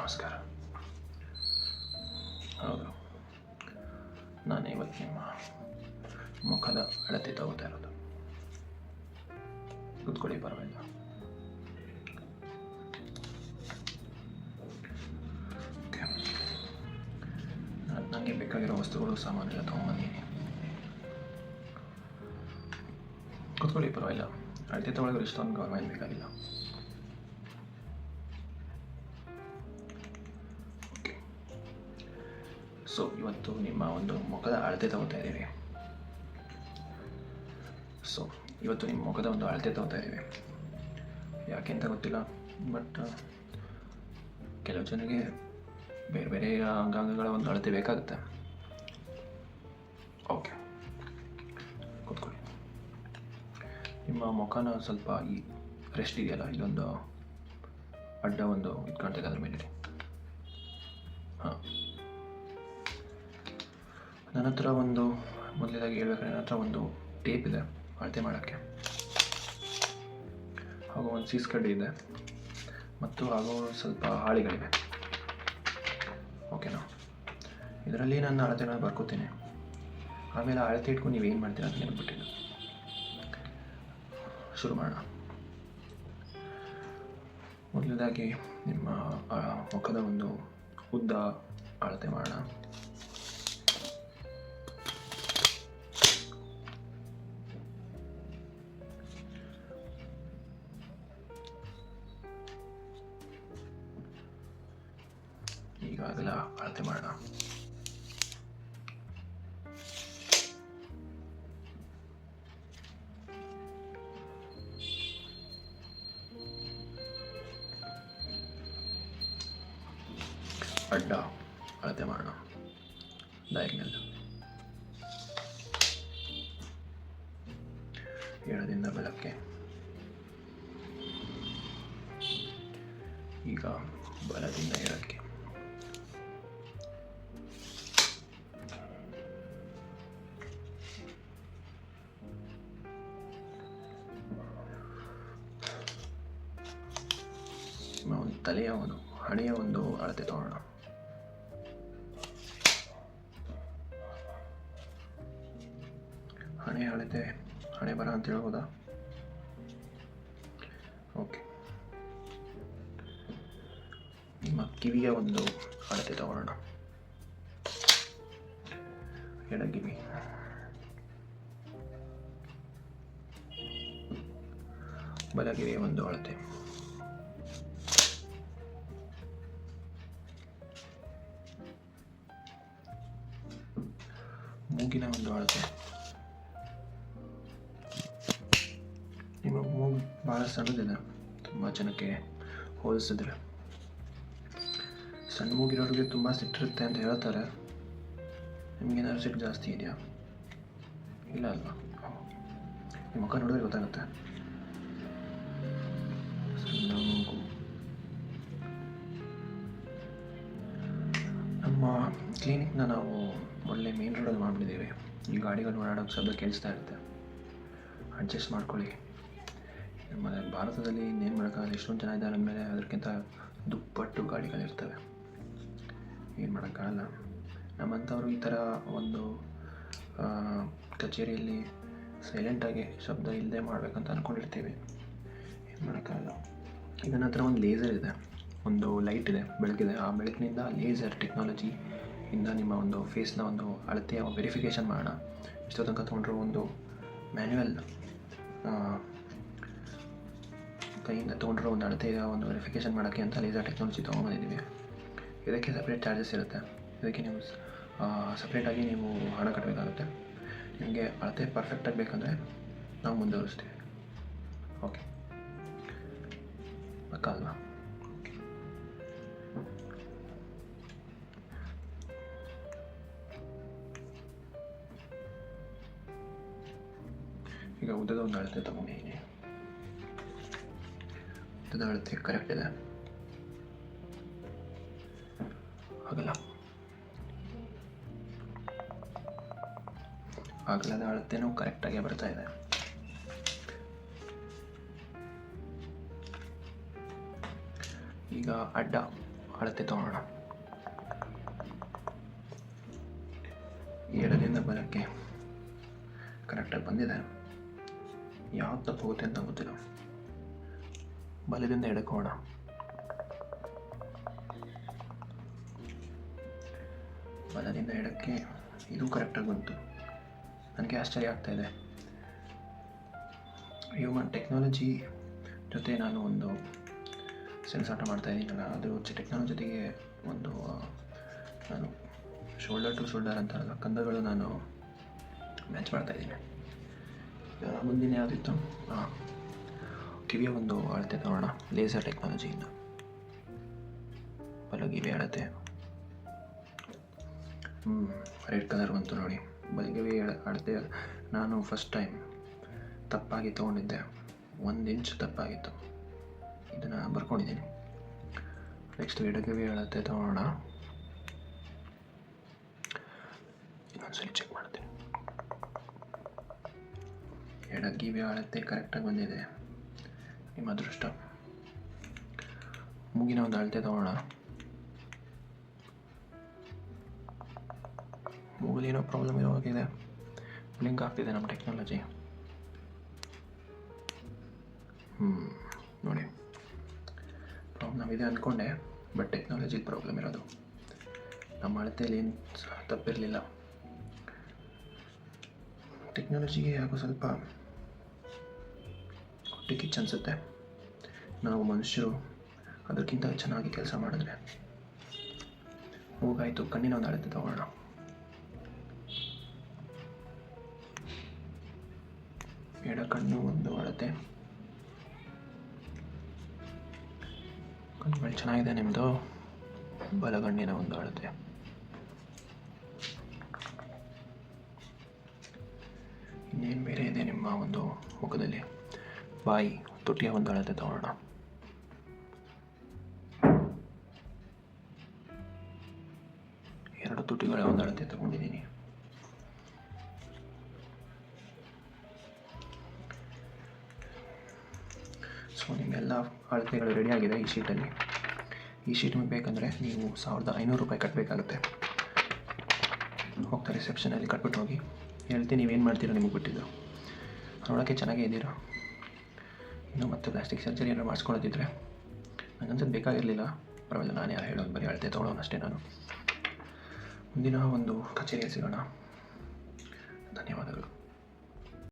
ನಮಸ್ಕಾರ. ಹೌದು. ನಾನು ಇವತ್ತು ನಿಮ್ಮ ಮುಖದ ಅಳತೆ ತಗೋತಾ ಇರೋದು. ಕೂತ್ಕೊಳ್ಳಿ, ಪರವಾಗಿಲ್ಲ. ನನಗೆ ಬೇಕಾಗಿರೋ ವಸ್ತುಗಳು ಸಾಮಾನ್ಯ ತಗೊಂಬನ್ನಿ. ಕೂತ್ಕೊಳ್ಳಿ, ಪರವಾಗಿಲ್ಲ. ಅಳತೆ ತೊಗೊಳೋರು ಇಷ್ಟೊಂದು ಗೌರ್ಮೆಂಟ್ ಬೇಕಾಗಿಲ್ಲ. ಸೊ ಇವತ್ತು ನಿಮ್ಮ ಒಂದು ಮುಖದ ಅಳತೆ ತಗೋತಾ ಇದ್ದೀವಿ ಸೊ ಇವತ್ತು ನಿಮ್ಮ ಮುಖದ ಒಂದು ಅಳತೆ ತಗೋತಾ ಇದ್ದೀವಿ ಯಾಕೆಂತ ಗೊತ್ತಿಲ್ಲ ಬಟ್ ಕೆಲವು ಜನಕ್ಕೆ ಬೇರೆ ಬೇರೆ ಅಂಗಾಂಗಗಳ ಒಂದು ಅಳತೆ ಬೇಕಾಗುತ್ತೆ ಓಕೆ ಕೂತ್ಕೊಳ್ಳಿ ನಿಮ್ಮ ಮುಖನ ಸ್ವಲ್ಪ ಈ ರೆಸ್ಟ್ ಇದೆಯಲ್ಲ ಇಲ್ಲೊಂದು ಅಡ್ಡ ಒಂದು ಇಟ್ಕೊಳ್ತೇವೆ ಅದ್ರ ಮೇಲೆ ಹಾಂ ನನ್ನ ಹತ್ರ ಒಂದು, ಮೊದಲನೇದಾಗಿ ಹೇಳ್ಬೇಕಾದ್ರೆ ನನ್ನ ಹತ್ರ ಒಂದು ಟೇಪ್ ಇದೆ ಅಳತೆ ಮಾಡೋಕ್ಕೆ. ಹಾಗೂ ಒಂದು ಸೀಸ್ ಕಡ್ಡಿ ಇದೆ. ಮತ್ತು ಹಾಗೂ ಸ್ವಲ್ಪ ಹಾಳಿಗಳಿವೆ. ಓಕೆನಾ ಇದರಲ್ಲಿ ನನ್ನ ಅಳತೆನ ಬರ್ಕೋತೀನಿ. ಆಮೇಲೆ ಅಳತೆ ಇಟ್ಕೊಂಡು ನೀವು ಏನು ಮಾಡ್ತೀರಾ ಅಂತ ನೆನ್ಬಿಟ್ಟಿಲ್ಲ ಶುರು ಮಾಡೋಣ. ಮೊದಲನೇದಾಗಿ ನಿಮ್ಮ ಮುಖದ ಒಂದು ಉದ್ದ ಅಳತೆ ಮಾಡೋಣ. ಅದೆಲ್ಲ ಅಳತೆ ಮಾಡೋಣ. ಅಡ್ಡ ಅಳತೆ ಮಾಡೋಣ. ಡಯಾಗ್ನಲ್ ಏಳದಿಂದ ಬೆಳಕ್ಕೆ ಈಗ ಬಲದಿಂದ ಎಡಕ್ಕೆ ತಲೆಯ ಒಂದು ಹಣೆಯ ಒಂದು ಅಳತೆ ತಗೊಳ್ಳೋಣ ಹಣೆಯ ಅಳತೆ, ಹಣೆ ಬರ ಅಂತ ಹೇಳ್ಬೋದಾ? ಓಕೆ. ನಿಮ್ಮ ಕಿವಿಯ ಒಂದು ಅಳತೆ ತಗೊಳ್ಳೋಣ ಎಡಗಿವಿ ಬಲಗಿವಿಯ ಒಂದು ಅಳತೆ. ಮೂಗಿನ ಒಂದು ಅಳತೆ. ನಿಮ್ಮ ಮೂಗು ಭಾಳ ಸಣ್ಣದಿದೆ. ತುಂಬ ಜನಕ್ಕೆ ಹೋಲಿಸಿದ್ರೆ. ಸಣ್ಣ ಮೂಗಿರೋರಿಗೆ ತುಂಬ ಸಿಟ್ಟಿರುತ್ತೆ ಅಂತ ಹೇಳ್ತಾರೆ. ನಿಮಗೇನಾದ್ರು ಸಿಟ್ಟು ಜಾಸ್ತಿ ಇದೆಯಾ? ಇಲ್ಲ ಅಲ್ವಾ? ನಿಮ್ಮ ಮುಖ ನೋಡಿದ್ರೆ ಗೊತ್ತಾಗುತ್ತೆ. ನಮ್ಮ ಕ್ಲಿನಿಕ್ನ ನಾವು ಒಳ್ಳೆ ಮೇನ್ ರೋಡಲ್ಲಿ ಮಾಡಿಬಿಟ್ಟಿದ್ದೀವಿ. ಈ ಗಾಡಿಗಳು ಓಡಾಡೋಕ್ಕೆ ಶಬ್ದ ಕೇಳಿಸ್ತಾ ಇರುತ್ತೆ. ಅಡ್ಜಸ್ಟ್ ಮಾಡ್ಕೊಳ್ಳಿ. ನಮ್ಮ ಭಾರತದಲ್ಲಿ ಇನ್ನೇನು ಮಾಡೋಕ್ಕಾಗಲ್ಲ. ಎಷ್ಟೊಂದು ಜನ ಇದ್ದಾರೆ ಅಂದಮೇಲೆ ಅದಕ್ಕಿಂತ ದುಪ್ಪಟ್ಟು ಗಾಡಿಗಳಿರ್ತವೆ. ಏನು ಮಾಡೋಕ್ಕಾಗಲ್ಲ. ನಮ್ಮಂಥವ್ರು ಈ ಥರ ಒಂದು ಕಚೇರಿಯಲ್ಲಿ ಸೈಲೆಂಟಾಗಿ ಶಬ್ದ ಇಲ್ಲದೆ ಮಾಡಬೇಕಂತ ಅಂದ್ಕೊಂಡಿರ್ತೀವಿ ಏನು ಮಾಡೋಕ್ಕಾಗಲ್ಲ. ನನ್ನ ಹತ್ರ ಒಂದು ಲೇಸರ್ ಇದೆ. ಒಂದು ಲೈಟ್ ಇದೆ, ಬೆಳಕಿದೆ. ಆ ಬೆಳಕಿನಿಂದ ಲೇಸರ್ ಟೆಕ್ನಾಲಜಿ ಇಂದ ನಿಮ್ಮ ಒಂದು ಫೇಸ್ನ ಒಂದು ಅಳತೆಯ ವೆರಿಫಿಕೇಷನ್ ಮಾಡೋಣ. ಇಷ್ಟೋ ತನಕ ತೊಗೊಂಡ್ರೆ ಒಂದು ಮ್ಯಾನ್ಯುವಲ್ ಕೈಯಿಂದ ತೊಗೊಂಡಿರೋ ಒಂದು ಅಳತೆಯ ಒಂದು ವೆರಿಫಿಕೇಷನ್ ಮಾಡೋಕ್ಕೆ ಅಂತ ಲೇಸರ್ ಟೆಕ್ನಾಲಜಿ ತೊಗೊಂಬಂದಿದ್ದೀವಿ ಇದಕ್ಕೆ ಸಪ್ರೇಟ್ ಚಾರ್ಜಸ್ ಇರುತ್ತೆ. ಇದಕ್ಕೆ ನೀವು ಸಪ್ರೇಟಾಗಿ ನೀವು ಹಣ ಕಟ್ಟಬೇಕಾಗುತ್ತೆ ನಿಮಗೆ ಅಳತೆ ಪರ್ಫೆಕ್ಟಾಗಿ ಆಗಬೇಕಂದ್ರೆ ನಾವು ಮುಂದುವರಿಸ್ತೀವಿ. ಓಕೆ ಅಲ್ವಾ? ಉದ್ದದ ಒಂದು ಅಳತೆ ತಗೊಂಡಿದ್ದೀನಿ ಉದ್ದದ ಅಳತೆ ಕರೆಕ್ಟ್ ಇದೆ. ಅಗಲ ಅಗಲದ ಅಳತೆನೂ ಕರೆಕ್ಟಾಗಿ ಬರ್ತಾ ಇದೆ. ಈಗ ಅಡ್ಡ ಅಳತೆ ತಗೊಳ್ಳೋಣ ಎರಡರಿಂದ ಬಲಕ್ಕೆ ಕರೆಕ್ಟಾಗಿ ಬಂದಿದೆ. ತಪ್ಪು ಹೋಗುತ್ತೆ ಅಂತ ಗೊತ್ತಿಲ್ಲ. ಬಲದಿಂದ ಎಡಕ್ಕೆ ಹೋಗೋಣ. ಬಲದಿಂದ ಎಡಕ್ಕೆ ಇದು ಕರೆಕ್ಟಾಗಿ ಬಂತು. ನನಗೆ ಆಶ್ಚರ್ಯ ಆಗ್ತಾ ಇದೆ. ಹ್ಯೂಮನ್ ಟೆಕ್ನಾಲಜಿ ಜೊತೆ ನಾನು ಒಂದು ಸೆನ್ಸಾಟ ಮಾಡ್ತಾ ಇದ್ದೀನಲ್ಲ, ಅದು ಟೆಕ್ನಾಲಜಿ ಜೊತೆಗೆ ಒಂದು ನಾನು ಶೋಲ್ಡರ್ ಟು ಶೋಲ್ಡರ್ ಅಂತಾರಲ್ಲ ಕಂದಗಳು ನಾನು ಮ್ಯಾಚ್ ಮಾಡ್ತಾ ಇದ್ದೀನಿ. ಮುಂದಿನ ಯಾವುದಿತ್ತು ಹಾಂ ಕಿವಿಯ ಒಂದು ಅಳತೆ ತಗೋಣ ಲೇಸರ್ ಟೆಕ್ನಾಲಜಿಯಿಂದ ಬಲಗಿವಿ ಅಳತೆ. ಹ್ಞೂ ರೆಡ್ ಕಲರ್ ಬಂತು ನೋಡಿ. ಬಲಗಿವಿ ಅಳ- ಅಳತೆ ನಾನು ಫಸ್ಟ್ ಟೈಮ್ ತಪ್ಪಾಗಿ ತೊಗೊಂಡಿದ್ದೆ. ಒಂದು ಇಂಚ್ ತಪ್ಪಾಗಿತ್ತು. ಇದನ್ನು ಬರ್ಕೊಂಡಿದ್ದೀನಿ. ನೆಕ್ಸ್ಟ್ ಎಡಗವಿ ಅಳತೆ ತೊಗೊಳ್ಳೋಣ ಇನ್ನೊಂದ್ಸಲಿ ಚೆಕ್ ಮಾಡ್ತೀನಿ. ಎಡಗಿವಿ ಅಳತೆ ಕರೆಕ್ಟಾಗಿ ಬಂದಿದೆ. ನಿಮ್ಮ ಅದೃಷ್ಟ. ಮೂಗಿನ ಒಂದು ಅಳತೆ ತಗೋಣ. ಮೂಗಲಿ ಏನೋ ಪ್ರಾಬ್ಲಮ್ ಇರೋ ಹೋಗಿದೆ ಲಿಂಕ್ ಆಗ್ತಿದೆ ನಮ್ಮ ಟೆಕ್ನಾಲಜಿ ಹ್ಞೂ ನೋಡಿ. ಪ್ರಾಬ್ಲಮ್ ಇದೆ ಅಂದ್ಕೊಂಡೆ ಬಟ್ ಟೆಕ್ನಾಲಜಿ ಪ್ರಾಬ್ಲಮ್ ಇರೋದು. ನಮ್ಮ ಅಳತೆಯಲ್ಲಿ ಏನು ತಪ್ಪಿರಲಿಲ್ಲ. ಟೆಕ್ನಾಲಜಿಗೆ ಯಾಕೋ ಸ್ವಲ್ಪ ಹೊಟ್ಟೆ ಕಿಚ್ಚು ಅನಿಸುತ್ತೆ. ನಾವು ಮನುಷ್ಯರು ಅದಕ್ಕಿಂತ ಚೆನ್ನಾಗಿ ಕೆಲಸ ಮಾಡಿದ್ರೆ ಹೋಗಾಯಿತು, ಕಣ್ಣಿನ ಒಂದು ಅಳತೆ ತಗೊಳ್ಳೋಣ. ಎಡ ಕಣ್ಣು ಒಂದು ಅಳತೆ. ಕಣ್ಣುಗಳು ಚೆನ್ನಾಗಿದೆ ನಿಮ್ಮದು ಬಲಗಣ್ಣಿನ ಒಂದು ಅಳತೆ. ಇನ್ನೇನು ಬೇರೆ ಇದೆ ನಿಮ್ಮ ಒಂದು ಮುಖದಲ್ಲಿ? ಬಾಯಿ ತುಟಿಯ ಒಂದು ಅಳತೆ ತಗೊಳ್ಳೋಣ ಎರಡು ತುಟಿಗಳ ಒಂದು ಅಳತೆ ತಗೊಂಡಿದ್ದೀನಿ. ಸೊ ನಿಮ್ಮೆಲ್ಲ ಅಳತೆಗಳು ಆಗಿದೆ ಈ ಶೀಟಲ್ಲಿ. ಈ ಶೀಟ್ ನಿಮಗೆ ಬೇಕಂದರೆ ನೀವು ಸಾವಿರದ ಐನೂರು ರೂಪಾಯಿ ಕಟ್ಟಬೇಕಾಗುತ್ತೆ ಹೋಗ್ತಾ ರಿಸೆಪ್ಷನಲ್ಲಿ ಕಟ್ಬಿಟ್ಟು ಹೋಗಿ. ಹೇಳ್ತೀನಿ ನೀವೇನು ಮಾಡ್ತೀರೋ ನಿಮಗೆ ಬಿಟ್ಟಿದ್ದು ನೋಡೋಕ್ಕೆ ಚೆನ್ನಾಗೇ ಇದ್ದೀರಾ? ಇನ್ನು ಮತ್ತೆ ಪ್ಲಾಸ್ಟಿಕ್ ಸರ್ಜರಿ ಏನಾರು ಮಾಡಿಸ್ಕೊಳ್ಳೋದಿದ್ರೆ ನನಗನ್ಸೋದು ಬೇಕಾಗಿರಲಿಲ್ಲ. ಪರವಾಗಿಲ್ಲ, ನಾನು ಯಾರು ಹೇಳೋದು ಬರೀ ಅಳತೆ ತೊಗೊಳೋನು ಅಷ್ಟೇ ನಾನು. ಮುಂದಿನ ಒಂದು ಕಚೇರಿಯಲ್ಲಿ ಸಿಗೋಣ. ಧನ್ಯವಾದಗಳು.